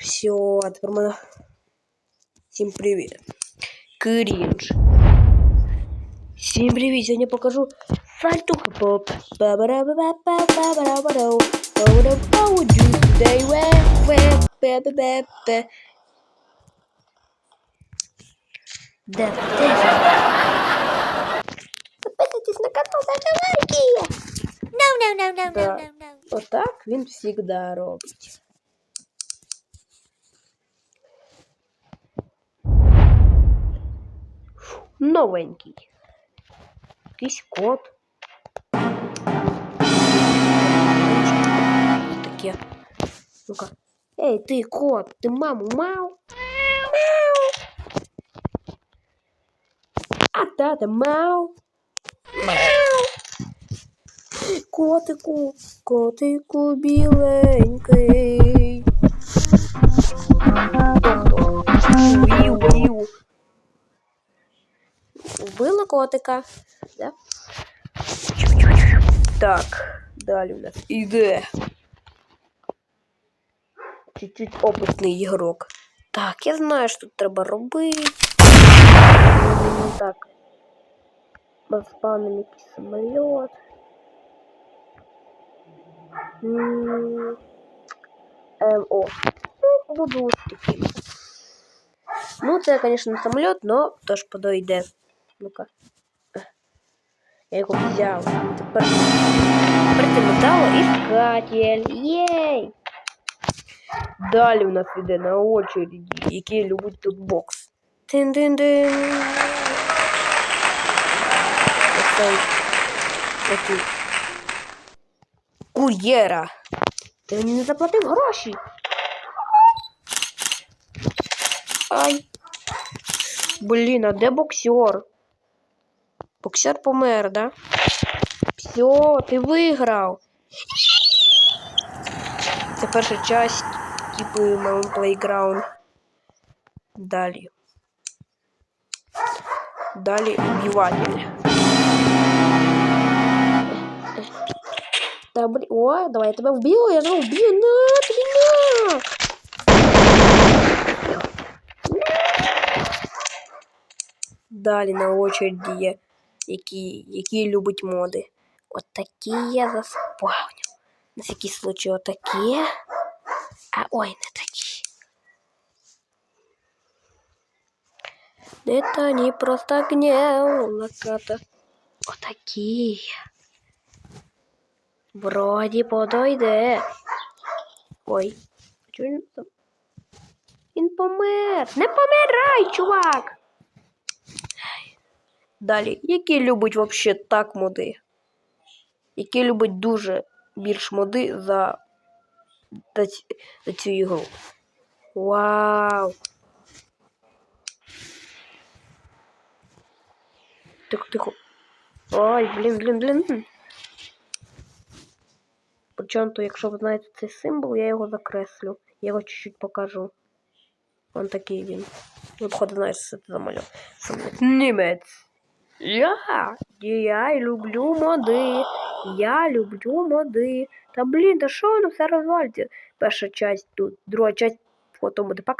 Все, а тепер мене. Всім привіт. Крінж. Всім привіт, сьогодні покажу сальту хип-хоп. Да, Подписывайтесь на канал, ставьте лайки. No, no, no, no, no, no, no. Вот так він всегда робить. Новенький. Якийсь кот. Таке. Ну-ка. Ей, ти кот, ти маму мав? Мяу. А тата мав? Мяу. Котику, котику біленький. Тобто, вів, вів. Котика. Да? Так, далі у нас іде. Чуть-чуть опитний ігрок. Так, я знаю, що тут треба робити. Так. Розпанем якийсь самоліт. Ем, о. Ну, буду таким. Ну, це, не самоліт, но теж подойде. Ну-ка. Я його взяв. Тепер, це металоіскатель. Єй! Далі у нас іде на очереді, який любить тут бокс. Тин-дин-дин. Оцей такий кур'єра. Ти мені не заплатив гроші. Ай. Блін, а де боксер? Боксер помер, да? Все, ти виграв. Це перша часть, типу Mountain Playground. Далі. Далі убиватель. Да, блин. О, давай я тебя вбью, я тебя вбью. На, тобі на. Далі на очереді є, які, які любить моди. От такі я заспавню. На всякий случай отакі. А ой, не такі. Это не просто гнев, локата. Отакі. Вроді подойде. Ой. Чого він там? Він помер. Не помирай, чувак. Далі. Який любить вообще так моди? Який любить дуже більш моди за, за, за цю ігру. Вау. Тихо, тихо. Ой, блін, блін, блін. Причому, то, якщо ви знаєте цей символ, я його закреслю. Я його чуть-чуть покажу. Он такий він. Походу, знаєш, що це за малюк. Німець. Я, я люблю моди. Я люблю моди. Та блін, та що воно все розвалюється? Перша часть тут, друга часть потім буде. Пока.